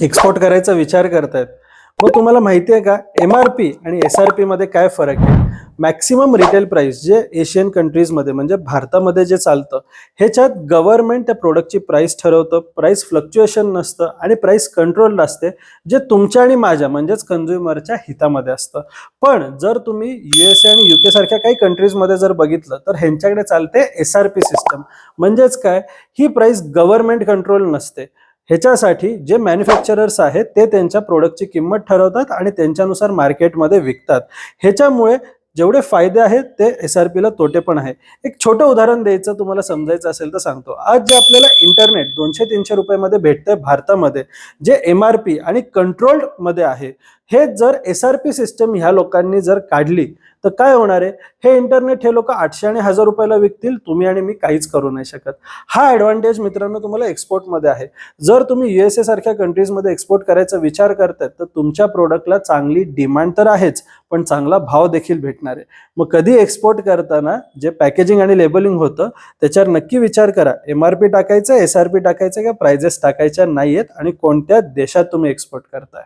Export करायचा विचार करतायत. मग तुम्हाला माहिती आहे का एम आर पी आणि एस आर पी मध्ये काय फरक आहे? मॅक्सिमम रिटेल प्राइस जे एशियन कंट्रीजमध्ये म्हणजे भारतामध्ये जे चालतं ह्याच्यात गव्हर्नमेंट त्या प्रोडक्टची प्राइस ठरवतं प्राइस फ्लक्च्युएशन नसतं आणि प्राइस कंट्रोल असते जे तुमच्या आणि माझ्या म्हणजेच कन्झ्युमरच्या हितामध्ये असतं. पण जर तुम्ही युएसए आणि युके सारख्या काही कंट्रीजमध्ये जर बघितलं तर ह्यांच्याकडे चालते एस आर पी सिस्टम म्हणजेच काय? ही प्राइस गव्हर्नमेंट कंट्रोल नसते. ह्याच्यासाठी जे मॅन्युफॅक्चरर्स आहेत ते त्यांच्या प्रोडक्टची किंमत ठरवतात आणि त्यांच्यानुसार मार्केटमध्ये विकतात. ह्याच्यामुळे जेवढे फायदे आहेत ते एस आर पीला तोटे पण आहे एक छोटं उदाहरण द्यायचं तुम्हाला समजायचं असेल तर सांगतो. आज जे आपल्याला इंटरनेट दोनशे तीनशे रुपयामध्ये भेटतंय भारतामध्ये जे एम आर पी आणि कंट्रोल्डमध्ये आहे हे जर एस आर पी सिस्टम ह्या लोकांनी जर काढली तर काय होणार आहे? हे इंटरनेट हे लोक आठशे आणि हजार रुपयाला विकतील तुम्ही आणि मी काहीच करू नाही शकत. हा ॲडव्हान्टेज मित्रांनो तुम्हाला एक्सपोर्टमध्ये आहे. जर तुम्ही युएसए सारख्या कंट्रीजमध्ये एक्सपोर्ट करायचा विचार करतायत तर तुमच्या प्रोडक्टला चांगली डिमांड तर आहेच पण चांगला भाव देखील भेटणार आहे. मग कधी एक्सपोर्ट करताना जे पॅकेजिंग आणि लेबलिंग होतं त्याच्यावर नक्की विचार करा. एम आर पी टाकायचं एस आर पी टाकायचं का प्राइजेस टाकायच्या नाहीयेत आणि कोणत्या देशात तुम्ही एक्सपोर्ट करताय?